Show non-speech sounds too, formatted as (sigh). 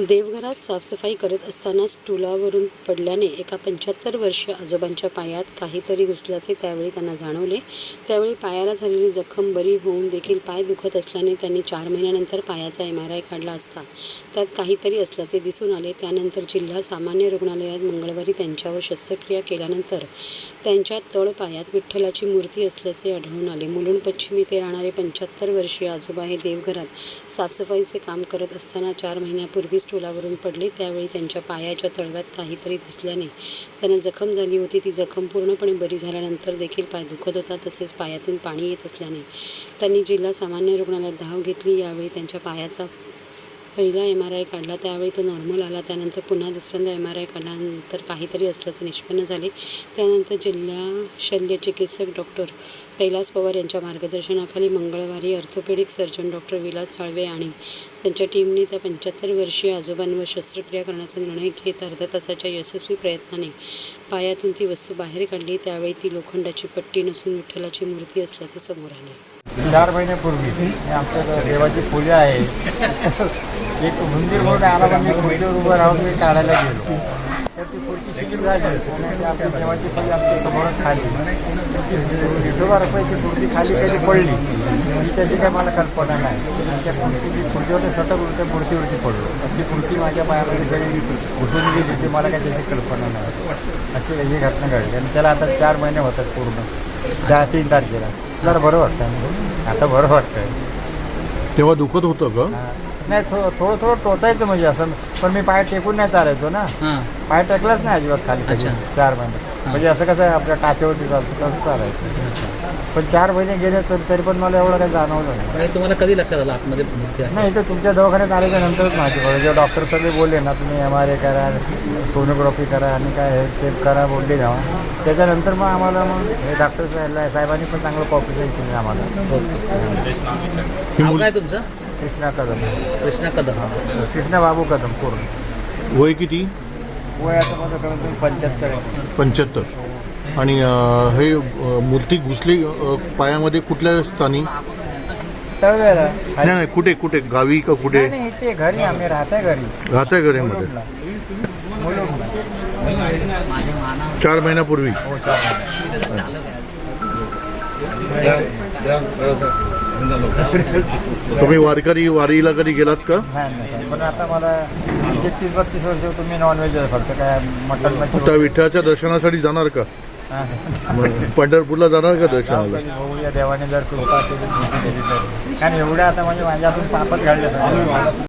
देवघरात साफसफाई करत असताना टुलावरून पडल्याने एका पंच्याहत्तर वर्षीय आजोबांच्या पायात काहीतरी घुसल्याचे त्यावेळी त्यांना जाणवले. त्यावेळी पायाला झालेली जखम बरी होऊन देखील पाय दुखत असल्याने त्यांनी चार महिन्यानंतर पायाचा एम आर आय काढला असता. त्यात काहीतरी असल्याचे दिसून आले. त्यानंतर जिल्हा सामान्य रुग्णालयात मंगळवारी त्यांच्यावर शस्त्रक्रिया केल्यानंतर त्यांच्या तळपायात विठ्ठलाची मूर्ती असल्याचे आढळून आले. मुलुंड पश्चिम येथे राहणारे पंच्याहत्तर वर्षीय आजोबा हे देवघरात साफसफाईचे काम करत असताना चार महिन्यापूर्वी स्टोलावरून पडले. त्यावेळी त्यांच्या पायाच्या तळव्यात काहीतरी घुसल्याने त्यांना जखम झाली होती. ती जखम पूर्णपणे बरी झाल्यानंतर देखील पाय दुखत होता. तसेच पायातून पाणी येत असल्याने त्यांनी जिल्हा सामान्य रुग्णालयात धाव घेतली. यावेळी त्यांच्या पायाचा पहिला एम आर आय काढला त्यावेळी तो नॉर्मल आला त्यानंतर पुन्हा दुसऱ्यांदा एम आर आय काढल्यानंतर काहीतरी असल्याचं निष्पन्न झाले. त्यानंतर जिल्हा शल्य चिकित्सक डॉक्टर कैलास पवार यांच्या मार्गदर्शनाखाली मंगळवारी orthopaedic surgeon doctor Vilas Salve आणि त्यांच्या टीमने त्या पंच्याहत्तर वर्षीय आजोबांवर शस्त्रक्रिया करण्याचा निर्णय घेत अर्धा तासाच्या यशस्वी प्रयत्नाने पायातून ती वस्तू बाहेर काढली. त्यावेळी ती लोखंडाची पट्टी नसून विठ्ठलाची मूर्ती असल्याचं समोर आले. चार महिन्यापूर्वी आमच्या देवाची पूजा आहे. (laughs) एक मंदिर म्हणून आला मी खुर्चीवर उभं राहून मी काढायला गेलो. तर देवाची पूजा आमच्या समोरच खाली. विठोबा रुपयाची मूर्ती खाली कधी पडली. ही त्याची काही मला कल्पना नाही. आणि त्या मूर्तीची खुर्चीवर सटक त्या मूर्तीवरती पडलो ती मूर्ती माझ्या पायामध्ये कधी उठून गेली ती मला काही त्याची कल्पना नाही. अशी ही घटना घडली. आणि त्याला आता चार महिने होतात पूर्ण. चार तीन तारखेला. जरा बरं वाटतं? आता बरं वाटतं तेव्हा दुखत होतं का. नाही थो थोडं थोडं टोचायचं म्हणजे असं पण मी पाय टेकून नाही चालायचो ना पाय टेकलाच नाही अजिबात खाली. अच्छा. चार महिने म्हणजे असं कसं आहे आपल्या टाचेवरती चालतं तसं चालायचं. पण चार महिने गेले तर तरी पण मला एवढं काही जाणवलं नाही. आणि तुम्हाला कधी लक्षात आलं आतमध्ये आहे? नाही इथं तुमच्या दवाखान्यात आल्याच्या नंतरच माहिती पडलं. जेव्हा डॉक्टर सगळे बोलले ना तुम्ही एम आर ए करा सोनोग्राफी करा आणि काय हे टेप करा बोलले जेव्हा त्याच्यानंतर मग आम्हाला मग हे डॉक्टर साहेब- साहेबांनी पण चांगलं कॉपरेशन केलं आम्हाला. नाव काय तुमचं? कृष्णा कदम. कृष्णा कदम. कृष्णा बाबू कदम पूर्ण. वय किती? वय आता माझं कमीत कमी पंच्याहत्तर आहे. पंच्याहत्तर. आणि अं, हे अं, मूर्ती घुसली अं, पायामध्ये कुठल्या स्थानी? नाही नाही कुठे कुठे? गावी का कुठे? नाही, इथे घरी आम्ही राहतोय घरी. राहत्या. मुलुंडला. चार महिन्यापूर्वी. हो चालेल तुम्ही वारकरी वारीला कधी गेलात का? नाही नाही साहेब. पण आता मला तीस बत्तीस वर्ष तुम्ही नॉनव्हेज आहे फक्त काय मटन त्या विठ्ठलाच्या दर्शनासाठी जाणार का? पंढरपूरला जाणार का दर्शनाला? देवाने जर कृपा केली तर. कारण एवढ्या आता म्हणजे माझ्या हातून पापच घडले